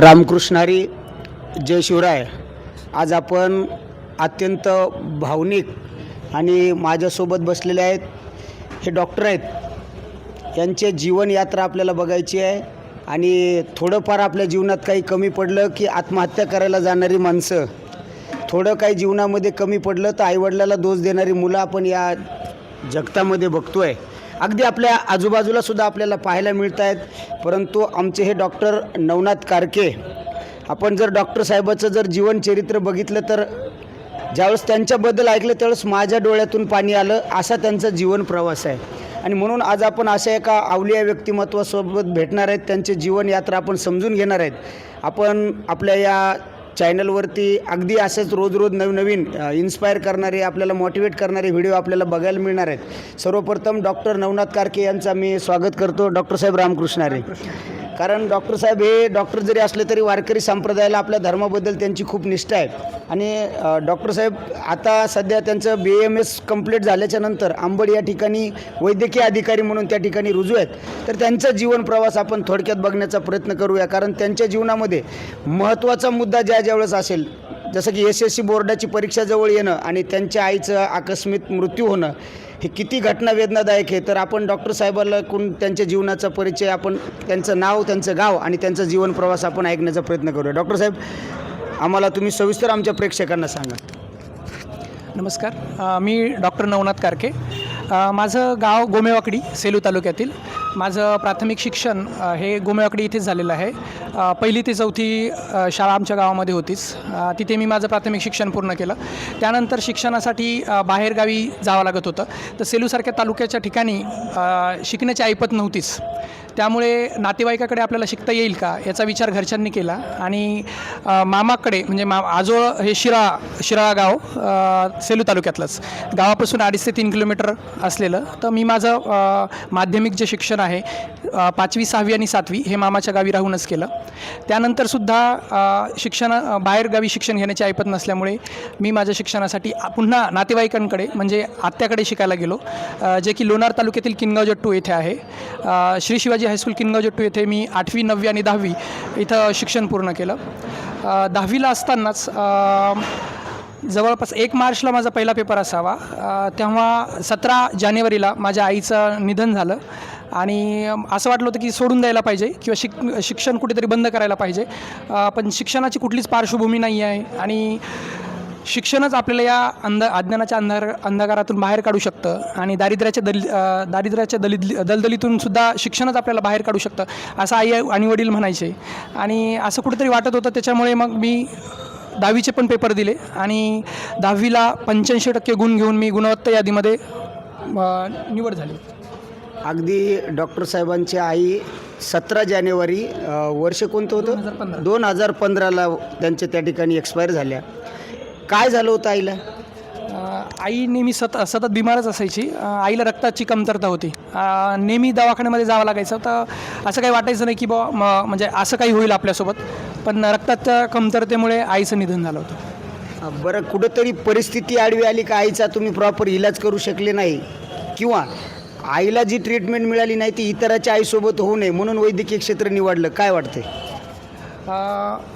रामकृष्णारी जय शिवराय. आज आपण अत्यंत भावनिक आणि माझ्यासोबत बसलेले आहेत हे डॉक्टर आहेत. यांचे जीवनयात्रा आपल्याला बघायची आहे आणि थोडंफार आपल्या जीवनात काही कमी पडलं की आत्महत्या करायला जाणारी माणसं. थोडं काही जीवनामध्ये कमी पडलं तर आईवडिलाला दोष देणारी मुलं आपण या जगतामध्ये बघतो आहे अगदी आपल्या आजूबाजूला सुद्धा आपल्याला पाहायला मिळत आहेत परंतु आमचे हे डॉक्टर नवनाथ कारके आपण जर डॉक्टर साहेबाचं जर जीवनचरित्र बघितलं तर ज्यावेळेस त्यांच्याबद्दल ऐकलं त्यावेळेस माझ्या डोळ्यातून पाणी आलं असा त्यांचा जीवन प्रवास आहे. आणि म्हणून आज आपण अशा एका आवलिया व्यक्तिमत्वासोबत भेटणार आहेत त्यांचे जीवनयात्रा आपण समजून घेणार आहेत. आपण आपल्या या चॅनलवरती अगदी असेच रोज रोज नवनवीन इन्स्पायर करणारे आपल्याला मोटिवेट करणारे व्हिडिओ आपल्याला बघायला मिळणार आहेत. सर्वप्रथम डॉक्टर नवनाथ कारके यांचा मी स्वागत करतो डॉक्टर साहेब रामकृष्णारे. कारण डॉक्टर साहेब हे डॉक्टर जरी असले तरी वारकरी संप्रदायाला आपल्या धर्माबद्दल त्यांची खूप निष्ठा आहे. आणि डॉक्टर साहेब आता सध्या त्यांचं बी एम एस कंप्लीट झाल्याच्यानंतर आंबड या ठिकाणी वैद्यकीय अधिकारी म्हणून त्या ठिकाणी रुजू आहेत. तर त्यांचा जीवन प्रवास आपण थोडक्यात बघण्याचा प्रयत्न करूया. कारण त्यांच्या जीवनामध्ये महत्त्वाचा मुद्दा ज्या ज्यावेळेस असेल जसं की एस एस सी बोर्डाची परीक्षा जवळ येणं आणि त्यांच्या आईचं आकस्मिक मृत्यू होणं हे किती घटना वेदनादायक आहे. तर आपण डॉक्टर साहेबाला कोण त्यांच्या जीवनाचा परिचय आपण त्यांचं नाव त्यांचं गाव आणि त्यांचा जीवन प्रवास आपण ऐकण्याचा प्रयत्न करूया. डॉक्टर साहेब आम्हाला तुम्ही सविस्तर आमच्या प्रेक्षकांना सांगा. नमस्कार. मी डॉक्टर नवनाथ कारके. माझं गाव गोमेवाकडी सेलू तालुक्यातील. माझं प्राथमिक शिक्षण हे गोमेवाकडी इथेच झालेलं आहे. पहिली ते चौथी शाळा आमच्या गावामध्ये होतीच. तिथे मी माझं प्राथमिक शिक्षण पूर्ण केलं. त्यानंतर शिक्षणासाठी बाहेरगावी जावं लागत होतं. तर सेलूसारख्या तालुक्याच्या ठिकाणी शिकण्याची ऐपत नव्हतीच. त्यामुळे नातेवाईकाकडे आपल्याला शिकता येईल का याचा विचार घरच्यांनी केला. आणि मामाकडे म्हणजे मा आजोळ हे शिरा शिराळा गाव सेलू तालुक्यातलंच. गावापासून अडीच ते तीन किलोमीटर असलेलं. तर मी माझं माध्यमिक जे शिक्षण आहे पाचवी सहावी आणि सातवी हे मामाच्या गावी राहूनच केलं. त्यानंतरसुद्धा शिक्षण बाहेरगावी शिक्षण घेण्याची ऐपत नसल्यामुळे मी माझ्या शिक्षणासाठी पुन्हा नातेवाईकांकडे म्हणजे आत्याकडे शिकायला गेलो. जे की लोणार तालुक्यातील किनगाव जट्टू येथे आहे. श्री शिवाजी हायस्कूल किनगाव जट्टू येथे मी आठवी नववी आणि दहावी इथं शिक्षण पूर्ण केलं. दहावीला असतानाच जवळपास एक मार्चला माझा पहिला पेपर असावा. तेव्हा सतरा जानेवारीला माझ्या आईचं निधन झालं आणि असं वाटलं होतं की सोडून द्यायला पाहिजे किंवा शिक शिक्षण कुठेतरी बंद करायला पाहिजे. पण शिक्षणाची कुठलीच पार्श्वभूमी नाही आहे आणि शिक्षणच आपल्याला या अंध अज्ञानाच्या अंधार अंधकारातून बाहेर काढू शकतं आणि दारिद्र्याच्या दल दारिद्र्याच्या दलित दलदलीतून सुद्धा शिक्षणच आपल्याला बाहेर काढू शकतं असं आई आणि वडील म्हणायचे. आणि असं कुठेतरी वाटत होतं त्याच्यामुळे मग मी दहावीचे पण पेपर दिले आणि दहावीला पंच्याऐंशी टक्के गुण घेऊन मी गुणवत्ता यादीमध्ये निवड झाली. अगदी डॉक्टर साहेबांची आई सतरा जानेवारी वर्ष कोणतं होतं? 2015. दोन हजार पंधराला त्यांच्या त्या ठिकाणी एक्सपायर झाल्या. काय झालं होतं आईला? आई नेहमी सत सतत बिमारच असायची. आईला रक्ताची कमतरता होती. नेहमी दवाखान्यामध्ये जावं लागायचं. तर असं काही वाटायचं नाही की बा म्हणजे असं काही होईल आपल्यासोबत. पण रक्ताच्या कमतरतेमुळे आईचं निधन झालं होतं. बरं कुठंतरी परिस्थिती आडवी आली का आईचा तुम्ही प्रॉपर इलाज करू शकले नाही? किंवा आईला जी ट्रीटमेंट मिळाली नाही ती इतराच्या आईसोबत होऊ नये म्हणून वैद्यकीय क्षेत्र निवडलं काय वाटतंय? अ,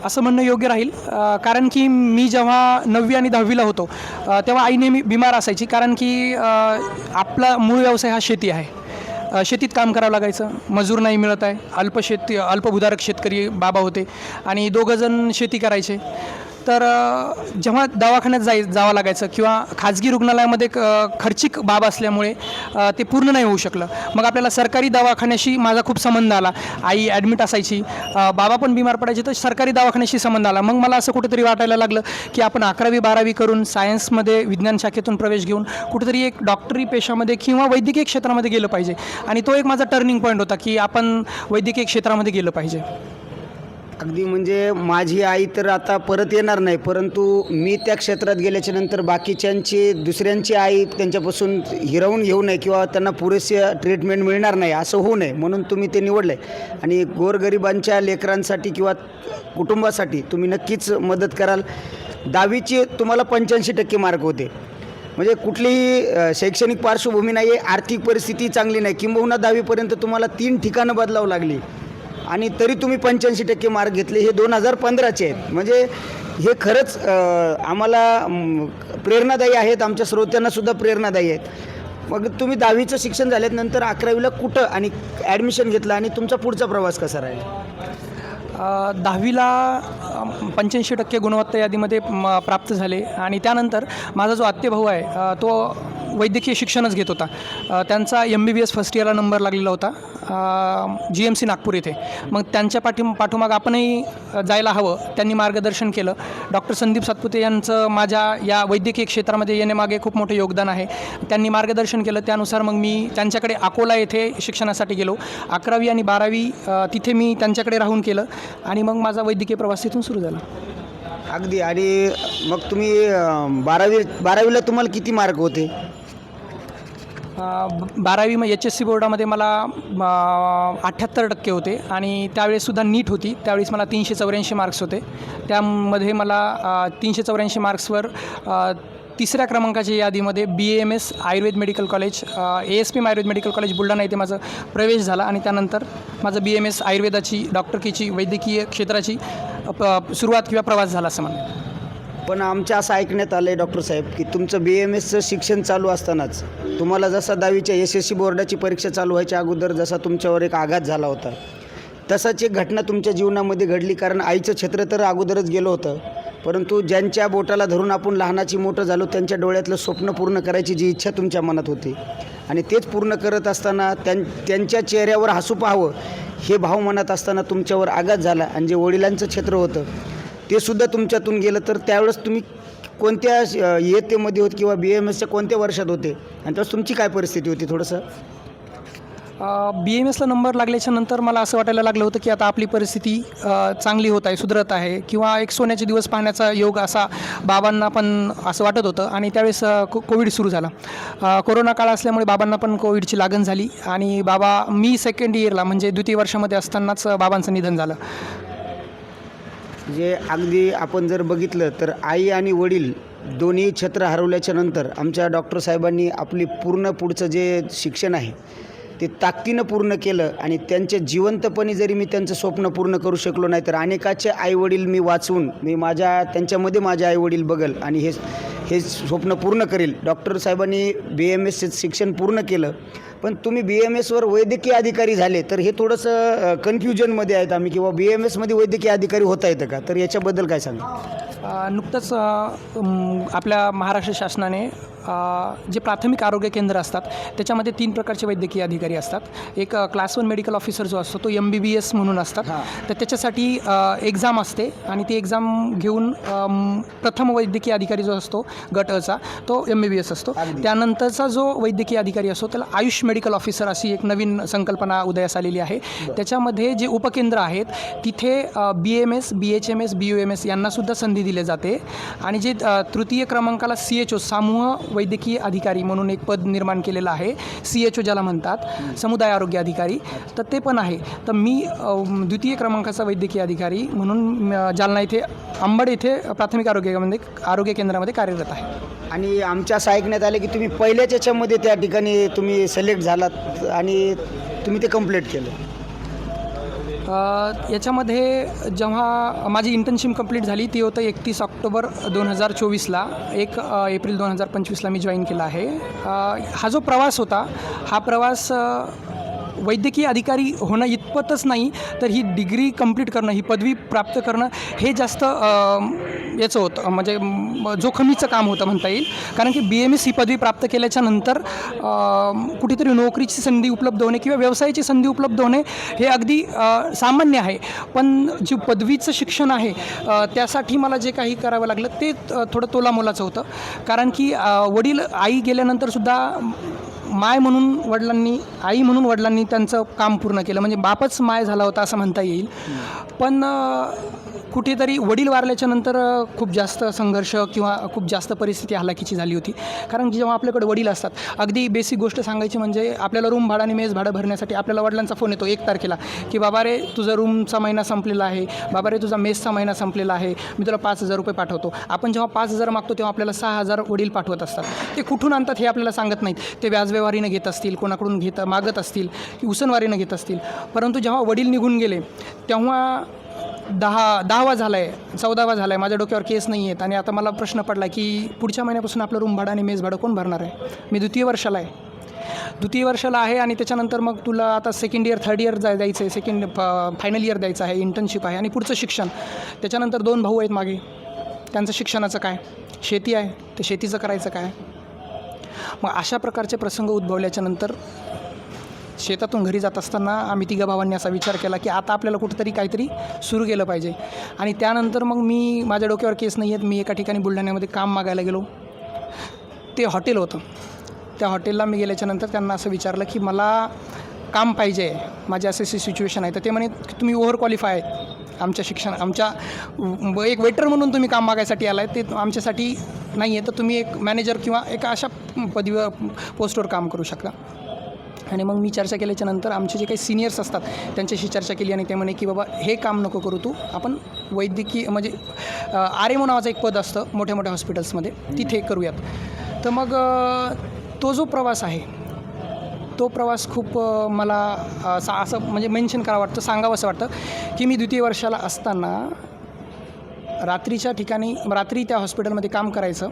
असं म्हणणं योग्य राहील. कारण की मी जेव्हा नववी आणि दहावीला होतो तेव्हा आई नेहमी बिमार असायची. कारण की आपला मूळ व्यवसाय हा शेती आहे. शेतीत काम करावं लागायचं. मजूर नाही मिळत आहे. अल्प शेती अल्पभूधारक शेतकरी बाबा होते. आणि दोघंजण शेती करायचे. तर जेव्हा दवाखान्यात जाय जावं लागायचं किंवा खाजगी रुग्णालयामध्ये क- खर्चिक बाब असल्यामुळे ते पूर्ण नाही होऊ शकलं. मग आपल्याला सरकारी दवाखान्याशी माझा खूप संबंध आला. आई ॲडमिट असायची. बाबा पण बिमार पडायचे तर सरकारी दवाखान्याशी संबंध आला. मग मला असं कुठेतरी वाटायला लागलं की आपण अकरावी बारावी करून सायन्समध्ये विज्ञान शाखेतून प्रवेश घेऊन कुठेतरी एक डॉक्टरी पेशामध्ये किंवा वैद्यकीय क्षेत्रामध्ये गेलं पाहिजे. आणि तो एक माझा टर्निंग पॉईंट होता की आपण वैद्यकीय क्षेत्रामध्ये गेलं पाहिजे. अगदी म्हणजे माझी आई तर आता परत येणार नाही परंतु मी त्या क्षेत्रात गेल्याच्यानंतर बाकीच्यांची दुसऱ्यांची आई त्यांच्यापासून हिरवून घेऊ नये किंवा त्यांना पुरेसे ट्रीटमेंट मिळणार नाही असं होऊ नये म्हणून तुम्ही ते निवडलं आहे आणि गोरगरिबांच्या लेकरांसाठी किंवा कुटुंबासाठी तुम्ही नक्कीच मदत कराल. दहावीचे तुम्हाला पंच्याऐंशी टक्के मार्क होते. म्हणजे कुठलीही शैक्षणिक पार्श्वभूमी नाही आहे आर्थिक परिस्थिती चांगली नाही किंबहुना दहावीपर्यंत तुम्हाला तीन ठिकाणं बदलावं लागली. आणि तरी तुम्ही पंच्याऐंशी टक्के मार्क घेतले हे दोन हजार पंधराचे आहेत. म्हणजे हे खरंच आम्हाला प्रेरणादायी आहेत आमच्या श्रोत्यांनासुद्धा प्रेरणादायी आहेत. मग तुम्ही दहावीचं शिक्षण झाल्यानंतर अकरावीला कुठं आणि ॲडमिशन घेतलं आणि तुमचा पुढचा प्रवास कसा राहील? दहावीला पंच्याऐंशी टक्के गुणवत्ता यादीमध्ये म, प्राप्त झाले. आणि त्यानंतर माझा जो आत्तेभाऊ आहे तो वैद्यकीय शिक्षणच घेत होता. त्यांचा M B B S first इयरला नंबर लागलेला होता. जी एम सी नागपूर येथे. मग त्यांच्या पाठी पाठोमाग आपणही जायला हवं. त्यांनी मार्गदर्शन केलं. डॉक्टर संदीप सातपुते यांचं माझ्या या वैद्यकीय क्षेत्रामध्ये येण्यामागे खूप मोठं योगदान आहे. त्यांनी मार्गदर्शन केलं. त्यानुसार मग मी त्यांच्याकडे अकोला येथे शिक्षणासाठी गेलो. अकरावी आणि बारावी तिथे मी त्यांच्याकडे राहून केलं. आणि मग माझा वैद्यकीय प्रवास तिथून सुरू झाला. अगदी. आणि मग तुम्ही बारावी बारावीला तुम्हाला किती मार्क होते? बारावी मग एच एस सी बोर्डामध्ये मला अठ्ठ्याहत्तर टक्के होते आणि त्यावेळेससुद्धा नीट होती. त्यावेळेस मला तीनशे चौऱ्याऐंशी मार्क्स होते. त्यामध्ये मला तीनशे चौऱ्याऐंशी मार्क्सवर तिसऱ्या क्रमांकाच्या यादीमध्ये B M S Ayurveda medical college A S P M Ayurveda medical college Buldhana येथे माझं प्रवेश झाला आणि त्यानंतर माझं बी एम एस आयुर्वेदाची डॉक्टरकीची वैद्यकीय क्षेत्राची प- सुरुवात किंवा प्रवास झाला असं म्हणा पण आमच्या असं ऐकण्यात आलं आहे डॉक्टर साहेब की तुमचं बी एम एसचं शिक्षण चालू असतानाच तुम्हाला जसा दहावीच्या एस एस सी बोर्डाची परीक्षा चालू व्हायच्या अगोदर जसा तुमच्यावर एक आघात झाला होता तसाच एक घटना तुमच्या जीवनामध्ये घडली कारण आईचं क्षेत्र तर अगोदरच गेलं होतं परंतु ज्यांच्या बोटाला धरून आपण लहानाची मोठं झालो त्यांच्या डोळ्यातलं स्वप्न पूर्ण करायची जी इच्छा तुमच्या मनात होती. आणि तेच पूर्ण करत असताना त्यां त्यांच्या चेहऱ्यावर हसू पाहावं हे भाव मनात असताना तुमच्यावर आघात झाला आणि जे वडिलांचं क्षेत्र होतं ते सुद्धा तुमच्यातून गेलं तर त्यावेळेस तुम्ही कोणत्या इयत्तेमध्ये होत किंवा बी एम एसच्या कोणत्या वर्षात होते? आणि त्यावेळेस तुमची काय परिस्थिती होती थोडंसं? बी एम एसला नंबर लागल्याच्या नंतर मला असं वाटायला लागलं होतं की आता आपली परिस्थिती चांगली होत आहे सुधरत आहे किंवा एक सोन्याचे दिवस पाहण्याचा योग असा बाबांना पण असं वाटत होतं. आणि त्यावेळेस को कोविड सुरू झाला. कोरोना काळ असल्यामुळे बाबांना पण कोविडची लागण झाली आणि बाबा मी सेकंड इयरला म्हणजे द्वितीय वर्षामध्ये असतानाच बाबांचं निधन झालं. जे अगदी आपण जर बघितलं तर आई आणि वडील दोन्ही छत्र हरवल्याच्या नंतर आमच्या डॉक्टर साहेबांनी आपली पूर्ण पुढचं जे शिक्षण आहे ते ताकदीनं पूर्ण केलं आणि त्यांच्या जिवंतपणे जरी मी त्यांचं स्वप्न पूर्ण करू शकलो नाही तर अनेकाचे आईवडील मी वाचून मी माझ्या त्यांच्यामध्ये माझे आईवडील बघल आणि हे हे स्वप्न पूर्ण करेल. डॉक्टर साहेबांनी बी एम एसचं शिक्षण पूर्ण केलं. पण तुम्ही बी एम एसवर वैद्यकीय अधिकारी झाले तर हे थोडंसं कन्फ्युजनमध्ये आहेत आम्ही किंवा बी एम एसमध्ये वैद्यकीय अधिकारी होता येतं का? तर याच्याबद्दल काय सांगा नुकतंच आपल्या महाराष्ट्र शासनाने जे प्राथमिक आरोग्य केंद्र असतात त्याच्यामध्ये तीन प्रकारचे वैद्यकीय अधिकारी असतात. एक क्लास वन मेडिकल ऑफिसर जो असतो तो एम बी बी एस म्हणून असतात. तर त्याच्यासाठी एक्झाम असते आणि ती एक्झाम घेऊन प्रथम वैद्यकीय अधिकारी जो असतो गट अचा तो एम बी बी एस असतो. त्यानंतरचा जो वैद्यकीय अधिकारी असतो त्याला आयुष मेडिकल ऑफिसर अशी एक नवीन संकल्पना उदयास आलेली आहे. त्याच्यामध्ये जे उपकेंद्र आहेत तिथे B M S B H M S B U M S यांनासुद्धा संधी दिली जाते. आणि जे तृतीय क्रमांकाला सी एच ओ समूह वैद्यकीय अधिकारी म्हणून एक पद निर्माण केलेलं आहे. सी एच ओ ज्याला म्हणतात समुदाय आरोग्य अधिकारी. तर ते पण आहे. तर मी द्वितीय क्रमांकाचा वैद्यकीय अधिकारी म्हणून जालना इथे अंबड येथे प्राथमिक आरोग्यामध्ये आरोग्य केंद्रामध्ये कार्यरत आहे. आणि आमच्या ऐकण्यात आले की तुम्ही पहिल्याच याच्यामध्ये त्या ठिकाणी तुम्ही सिलेक्ट झालात आणि तुम्ही ते कंप्लीट केलं. याच्यामध्ये जेव्हा माझी इंटर्नशिप कंप्लीट झाली ती होतं एकतीस ऑक्टोबर दोन हजार चोवीसला. एक एप्रिल दोन हजार पंचवीसला मी जॉईन केला आहे. हा जो प्रवास होता हा प्रवास वैद्यकीय अधिकारी होणं इतपतच नाही तर ही डिग्री कंप्लीट करणं ही पदवी प्राप्त करणं हे जास्त याचं होतं. म्हणजे जोखमीचं काम होतं म्हणता येईल. कारण की बी एम एस ही पदवी प्राप्त केल्याच्यानंतर कुठेतरी नोकरीची संधी उपलब्ध होणे किंवा व्यवसायाची संधी उपलब्ध होणे हे अगदी सामान्य आहे. पण जी पदवीचं शिक्षण आहे त्यासाठी मला जे काही करावं लागलं ते थोडं तोलामोलाचं होतं. कारण की वडील आई गेल्यानंतरसुद्धा माय म्हणून वडिलांनी आई म्हणून वडिलांनी त्यांचं काम पूर्ण केलं. म्हणजे बापच माय झाला होता असं म्हणता येईल. पण कुठेतरी वडील वारल्याच्या नंतर खूप जास्त संघर्ष किंवा खूप जास्त परिस्थिती हलाखीची झाली होती. कारण जेव्हा आपल्याकडे वडील असतात अगदी बेसिक गोष्ट सांगायची म्हणजे आपल्याला रूम भाडं आणि मेस भाडं भरण्यासाठी आपल्याला वडिलांचा फोन येतो एक तारखेला की बाबा रे तुझा रूमचा महिना संपलेला आहे बाबा रे तुझा मेसचा महिना संपलेला आहे मी तुला पाच हजार रुपये पाठवतो. आपण जेव्हा पाच हजार मागतो तेव्हा आपल्याला सहा हजार वडील पाठवत असतात. ते कुठून आणतात हे आपल्याला सांगत नाहीत. ते व्याजव्यवहारीनं घेत असतील कोणाकडून घेत मागत असतील की उसनवारीनं घेत असतील. परंतु जेव्हा वडील निघून गेले तेव्हा दहा दहावा झाला आहे चौदावा झाला आहे माझ्या डोक्यावर केस नाही आहेत आणि आता मला प्रश्न पडला की पुढच्या महिन्यापासून आपलं रूम भाडं आणि मेज भाडं कोण भरणार आहे? मी द्वितीय वर्षाला आहे. द्वितीय वर्षाला आहे आणि त्याच्यानंतर मग तुला आता सेकंड इयर थर्ड इयर जाय द्यायचं आहे सेकंड फायनल इयर द्यायचं आहे इंटर्नशिप आहे आणि पुढचं शिक्षण. त्याच्यानंतर दोन भाऊ आहेत मागे. त्यांचं शिक्षणाचं काय? शेती आहे. ते शेतीचं करायचं काय? मग अशा प्रकारचे प्रसंग उद्भवल्याच्यानंतर शेतातून घरी जात असताना आम्ही तिघा भावांनी असा विचार केला की आता आपल्याला कुठंतरी काहीतरी सुरू केलं पाहिजे. आणि त्यानंतर मग मी माझ्या डोक्यावर केस नाही आहेत मी एका ठिकाणी बुलढाण्यामध्ये काम मागायला गेलो. ते हॉटेल होतं. त्या हॉटेलला मी गेल्याच्यानंतर त्यांना असं विचारलं की मला काम पाहिजे आहे माझी असे अशी सिच्युएशन आहे. तर ते म्हणे तुम्ही ओव्हर क्वालिफाय आहेत. आमच्या शिक्षण आमच्या व- एक वेटर म्हणून तुम्ही काम मागायसाठी आलाय. ते आमच्यासाठी नाही आहे तर तुम्ही एक मॅनेजर किंवा एका अशा पदवीवर पोस्टवर काम करू शकता. आणि मग मी चर्चा केल्याच्यानंतर आमचे जे काही सिनियर्स असतात त्यांच्याशी चर्चा केली आणि ते म्हणे की बाबा हे काम नको करू तू. आपण वैद्यकीय म्हणजे आर एम नावाचं एक पद असतं मोठ्या मोठ्या हॉस्पिटल्समध्ये तिथे करूयात. तर मग तो जो प्रवास आहे तो प्रवास खूप मला असा असं म्हणजे मेन्शन करावं वाटतं सांगावं असं वाटतं की मी द्वितीय वर्षाला असताना रात्रीच्या ठिकाणी रात्री त्या हॉस्पिटलमध्ये काम करायचं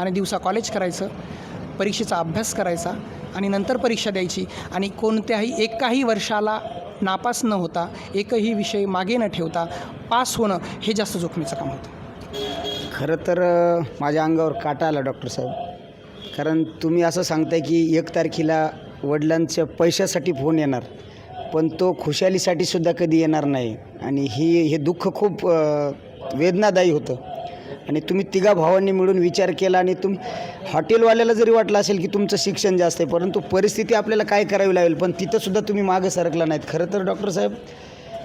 आणि दिवसा कॉलेज करायचं परीक्षेचा अभ्यास करायचा. आणि नंतर परीक्षा द्यायची. आणि कोणत्याही एकाही वर्षाला नापास न होता एकही विषय मागे न ठेवता पास होणं हे जास्त जोखमीचं काम होतं. खरं तर माझ्या अंगावर काटा आला डॉक्टर साहेब. कारण तुम्ही असं सांगताय की एक तारखेला वडिलांच्या पैशासाठी फोन येणार पण तो खुशालीसाठी सुद्धा कधी येणार नाही. आणि ही हे दुःख खूप वेदनादायी होतं. आणि तुम्ही तिघा भावांनी मिळून विचार केला आणि तुम हॉटेलवाल्याला जरी वाटलं असेल की तुमचं शिक्षण जास्त आहे परंतु परिस्थिती आपल्याला काय करावी लागेल पण तिथंसुद्धा तुम्ही मागं सरकला नाहीत. खरं तर डॉक्टर साहेब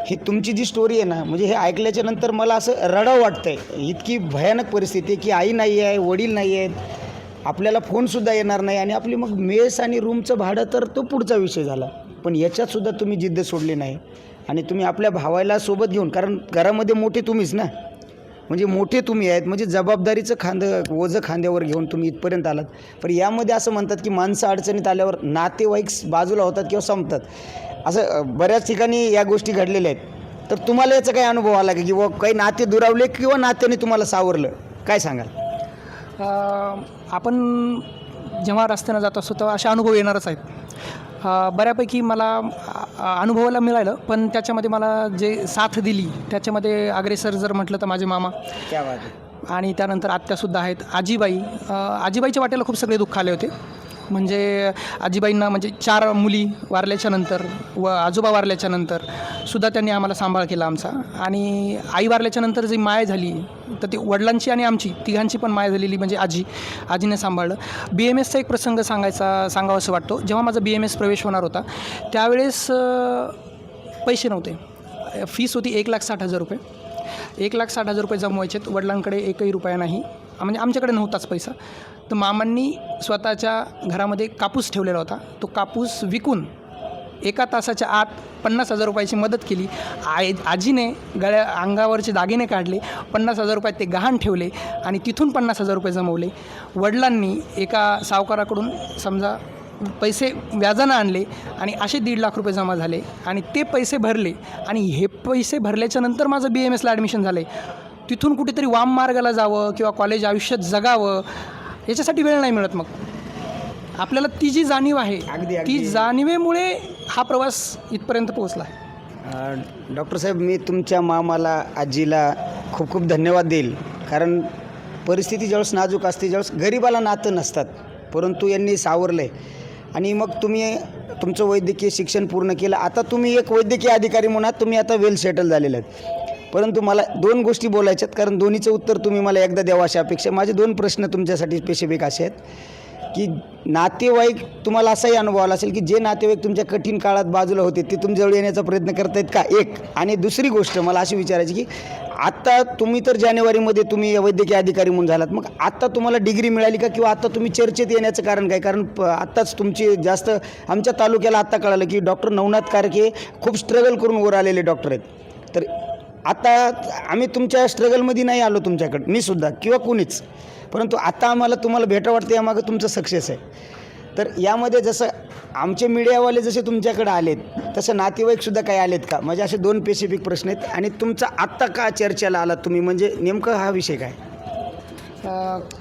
ही तुमची जी स्टोरी आहे ना म्हणजे हे ऐकल्याच्या नंतर मला असं रडाव वाटतं आहे इतकी भयानक परिस्थिती आहे की आई नाही आहे वडील नाही आहेत आपल्याला फोनसुद्धा येणार नाही आणि आपली मग मेस आणि रूमचं भाडं तर तो पुढचा विषय झाला. पण याच्यातसुद्धा तुम्ही जिद्द सोडली नाही. आणि तुम्ही आपल्या भावाला सोबत घेऊन कारण घरामध्ये मोठे तुम्हीच ना. म्हणजे मोठे तुम्ही आहेत म्हणजे जबाबदारीचं खांदं ओझं खांद्यावर घेऊन तुम्ही इथपर्यंत आलात. पण यामध्ये असं म्हणतात की माणसं अडचणीत आल्यावर नातेवाईक बाजूला होतात किंवा संपतात. असं बऱ्याच ठिकाणी या गोष्टी घडलेल्या आहेत. तर तुम्हाला याचा काही अनुभव आला का? किंवा काही नाते दुरावले किंवा नात्याने तुम्हाला सावरलं? काय सांगाल? आपण जेव्हा रस्त्यानं जात असतो तेव्हा असे अनुभव येणारच आहेत. बऱ्यापैकी मला अनुभवायला मिळालं पण त्याच्यामध्ये मला जे साथ दिली त्याच्यामध्ये अग्रेसर जर म्हटलं तर माझे मामा. क्या बात आहे. आणि त्यानंतर आत्यासुद्धा आहेत. आजीबाई आजीबाईच्या वाट्याला खूप सगळे दुःख आले होते. म्हणजे आजीबाईंना म्हणजे चार मुली वारल्याच्यानंतर व आजोबा वारल्याच्यानंतर सुद्धा त्यांनी आम्हाला सांभाळ केला आमचा. आणि आई वारल्याच्यानंतर जी माय झाली तर ती वडिलांची आणि आमची तिघांची पण माय झालेली म्हणजे आजी आजीने सांभाळलं. बी एम एसचा एक प्रसंग सांगायचा सांगावा असं वाटतो. जेव्हा माझा बी एम एस प्रवेश होणार होता त्यावेळेस पैसे नव्हते. फीस होती एक लाख साठ हजार रुपये. एक लाख साठ हजार रुपये जमवायचे आहेत वडिलांकडे एकही रुपया नाही. म्हणजे आमच्याकडे नव्हताच पैसा. तर मामांनी स्वतःच्या घरामध्ये कापूस ठेवलेला होता. तो कापूस विकून एका तासाच्या आत पन्नास हजार रुपयाची मदत केली. आई आजीने गळ्या अंगावरचे दागिने काढले पन्नास हजार रुपयात ते गहाण ठेवले आणि तिथून पन्नास हजार रुपये जमवले. वडिलांनी एका सावकाराकडून समजा पैसे व्याजानं आणले आणि असे दीड लाख रुपये जमा झाले आणि ते पैसे भरले आणि हे पैसे भरल्याच्या नंतर माझं बी एम एसला ॲडमिशन झालं आहे तिथून कुठेतरी वाम मार्गाला जावं किंवा कॉलेज आयुष्यात जगावं याच्यासाठी वेळ नाही मिळत मग. आपल्याला ती जी जाणीव आहे अगदी, अगदी. ती जाणीवेमुळे हा प्रवास इथपर्यंत पोहोचला. आहे डॉक्टर साहेब मी तुमच्या मामाला आजीला खूप खूप धन्यवाद देईल. कारण परिस्थिती ज्यावेळेस नाजूक असते ज्यावेळेस गरिबाला नातं नसतात परंतु यांनी सावरलं आहे आणि मग तुम्ही तुमचं वैद्यकीय शिक्षण पूर्ण केलं. आता तुम्ही एक वैद्यकीय अधिकारी म्हणून आहात, तुम्ही आता वेल सेटल झालेले आहेत. परंतु मला दोन गोष्टी बोलायच्यात कारण दोन्हीचं उत्तर तुम्ही मला एकदा द्यावं अशी अपेक्षा माझे दोन प्रश्न तुमच्यासाठी स्पेसिफिक असे आहेत की नातेवाईक तुम्हाला असाही अनुभव आला असेल की जे नातेवाईक तुमच्या कठीण काळात बाजूला होते ते तुमच्याजवळ येण्याचा प्रयत्न करतायत का? एक. आणि दुसरी गोष्ट मला अशी विचारायची की आत्ता तुम्ही तर जानेवारीमध्ये तुम्ही वैद्यकीय अधिकारी म्हणून झालात मग आत्ता तुम्हाला डिग्री मिळाली का? किंवा आत्ता तुम्ही चर्चेत येण्याचं कारण काय? कारण प आत्ताच तुमची जास्त आमच्या तालुक्याला आत्ता कळालं की डॉक्टर नवनाथ कारके खूप स्ट्रगल करून वर आलेले डॉक्टर आहेत. तर आता आम्ही तुमच्या स्ट्रगलमध्ये नाही आलो तुमच्याकडं. मी सुद्धा किंवा कुणीच. परंतु आता आम्हाला तुम्हाला भेटा वाटतं यामागं तुमचं सक्सेस आहे. तर यामध्ये जसं आमचे मीडियावाले जसे तुमच्याकडे आलेत तसं नातेवाईकसुद्धा काही आलेत का? म्हणजे असे दोन स्पेसिफिक प्रश्न आहेत. आणि तुमचा आत्ता का चर्चेला आलात तुम्ही? म्हणजे नेमकं हा विषय काय?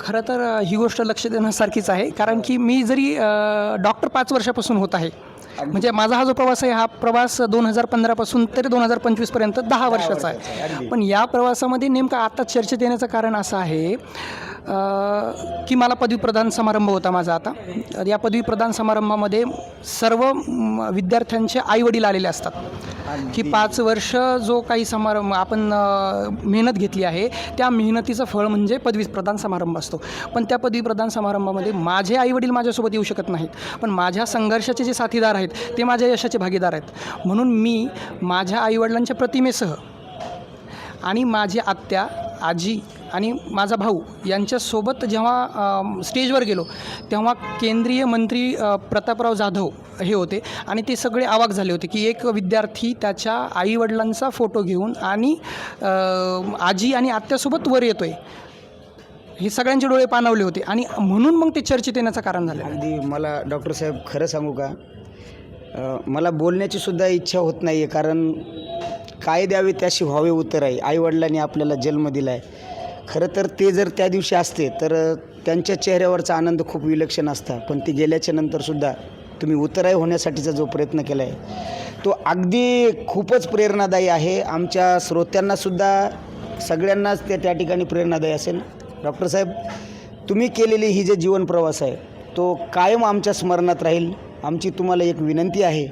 खरं तर ही गोष्ट लक्ष देण्यासारखीच आहे. कारण की मी जरी डॉक्टर पाच वर्षापासून होत आहे म्हणजे माझा हा जो प्रवास आहे हा प्रवास दोन हजार पंधरापासून तरी दोन हजार पंचवीसपर्यंत दहा वर्षाचा आहे. पण या प्रवासामध्ये नेमकं आता चर्चेत येण्याचं कारण असं आहे की मला पदवीप्रदान समारंभ होता माझा आता. तर या पदवीप्रदान समारंभामध्ये सर्व विद्यार्थ्यांचे आईवडील आलेले असतात. की पाच वर्ष जो काही समारंभ आपण मेहनत घेतली आहे त्या मेहनतीचं फळ म्हणजे पदवी प्रदान समारंभ असतो. पण त्या पदवी प्रदान समारंभामध्ये माझे आईवडील माझ्यासोबत येऊ शकत नाहीत. पण माझ्या संघर्षाचे जे साथीदार आहेत ते माझ्या यशाचे भागीदार आहेत. म्हणून मी माझ्या आईवडिलांच्या प्रतिमेसह आणि माझी आत्या आजी आणि माझा भाऊ यांच्यासोबत जेव्हा स्टेजवर गेलो तेव्हा केंद्रीय मंत्री प्रतापराव जाधव हे होते. आणि ते सगळे आवाक झाले होते की एक विद्यार्थी त्याच्या आईवडिलांचा फोटो घेऊन आणि आजी आणि आत्यासोबत वर येतो आहे हे सगळ्यांचे डोळे पाणावले होते आणि म्हणून मग ते चर्चेत येण्याचं कारण झालं. अगदी मला डॉक्टर साहेब खरं सांगू का? मला बोलण्याची सुद्धा इच्छा होत नाही आहे कारण काय द्यावे त्याशी व्हावे उत्तर आहे. आईवडिलांनी आपल्याला जन्म दिला आहे खरं तर ते जर त्या दिवशी असते तर त्यांच्या चेहऱ्यावरचा आनंद खूप विलक्षण असता. पण ते गेल्याच्या नंतरसुद्धा तुम्ही उतराई होण्यासाठीचा जो प्रयत्न केला आहे तो अगदी खूपच प्रेरणादायी आहे. आमच्या श्रोत्यांनासुद्धा सगळ्यांनाच ते त्या ठिकाणी प्रेरणादायी असेल. डॉक्टर साहेब तुम्ही केलेली ही जे जीवन प्रवास आहे तो कायम आमच्या स्मरणात राहील. आमची तुम्हाला एक विनंती आहे.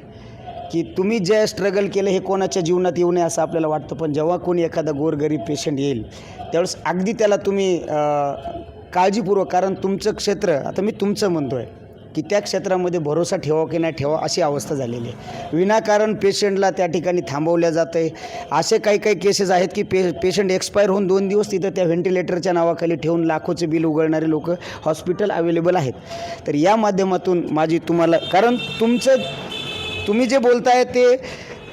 की तुम्ही जे स्ट्रगल केलं हे कोणाच्या जीवनात येऊ नये असं आपल्याला वाटतं पण जेव्हा कोणी एखादा गोरगरीब पेशंट येईल त्यावेळेस अगदी त्याला तुम्ही काळजीपूर्वक कारण तुमचं क्षेत्र आता मी तुमचं म्हणतो आहे की त्या क्षेत्रामध्ये भरोसा ठेवा की नाही ठेवा अशी अवस्था झालेली आहे. विनाकारण पेशंटला त्या ठिकाणी थांबवल्या जातं आहे असे काही काही केसेस आहेत की पे पेशंट एक्सपायर होऊन दोन दिवस तिथं त्या व्हेंटिलेटरच्या नावाखाली ठेवून लाखोचे बिल उघडणारे लोक हॉस्पिटल अवेलेबल आहेत. तर या माध्यमातून माझी तुम्हाला कारण तुमचं तुम्ही जे बोलताय ते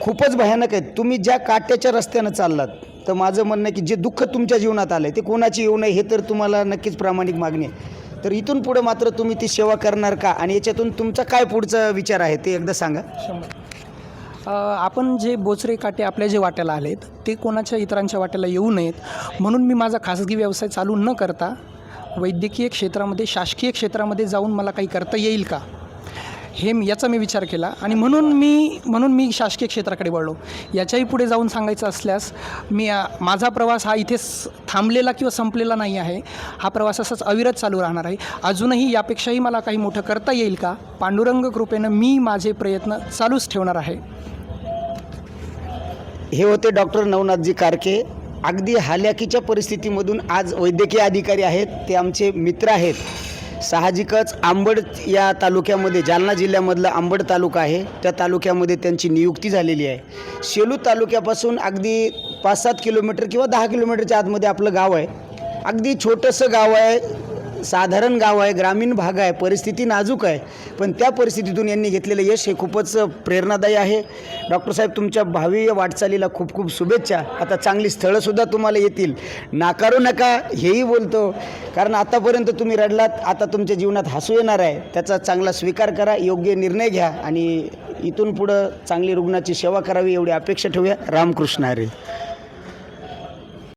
खूपच भयानक आहेत तुम्ही ज्या काट्याच्या रस्त्यानं चाललात तर माझं म्हणणं आहे की जे दुःख तुमच्या जीवनात आलं आहे ते कोणाची येऊ नये हे तर तुम्हाला नक्कीच प्रामाणिक मागणी आहे. तर इथून पुढं मात्र तुम्ही ती सेवा करणार का? आणि याच्यातून तुमचा काय पुढचा विचार आहे ते एकदा सांगा. आपण जे बोचरे काटे आपल्या जे वाट्याला आलेत ते कोणाच्या इतरांच्या वाट्याला येऊ नयेत. म्हणून मी माझा खासगी व्यवसाय चालू न करता वैद्यकीय क्षेत्रामध्ये शासकीय क्षेत्रामध्ये जाऊन मला काही करता येईल का? हे याचा मी विचार केला. आणि म्हणून मी म्हणून मी शासकीय क्षेत्राकडे वळलो. याच्याही पुढे जाऊन सांगायचं असल्यास मी माझा प्रवास हा इथेच थांबलेला किंवा संपलेला नाही आहे. हा प्रवास असाच अविरत चालू राहणार आहे. अजूनही यापेक्षाही मला काही मोठं करता येईल का? पांडुरंग कृपेनं मी माझे प्रयत्न चालूच ठेवणार आहे. हे होते डॉक्टर नवनाथजी कारके. अगदी हाल्याकीच्या परिस्थितीमधून आज वैद्यकीय अधिकारी आहेत. ते आमचे मित्र आहेत. साहजिकच आंबड या तालुक्यामध्ये जालना जिल्ह्यामधला आंबड तालुका आहे. त्या तालुक्यामध्ये त्यांची नियुक्ती झालेली आहे. शेलू तालुक्यापासून अगदी पाच सात किलोमीटर किंवा दहा किलोमीटरच्या आतमध्ये आपलं गाव आहे. अगदी छोटंसं गाव आहे. साधारण गाव आहे ग्रामीण भाग आहे परिस्थिती नाजूक आहे. पण त्या परिस्थितीतून यांनी घेतलेलं यश हे खूपच प्रेरणादायी आहे. डॉक्टर साहेब तुमच्या भावी वाटचालीला खूप खूप शुभेच्छा. आता चांगली स्थळंसुद्धा तुम्हाला येतील. नाकारू नका हेही बोलतो. कारण आतापर्यंत तुम्ही रडलात आता तुमच्या जीवनात हसू येणार आहे. त्याचा चांगला स्वीकार करा योग्य निर्णय घ्या आणि इथून पुढं चांगली रुग्णाची सेवा करावी एवढी अपेक्षा ठेवूया. रामकृष्ण हरी.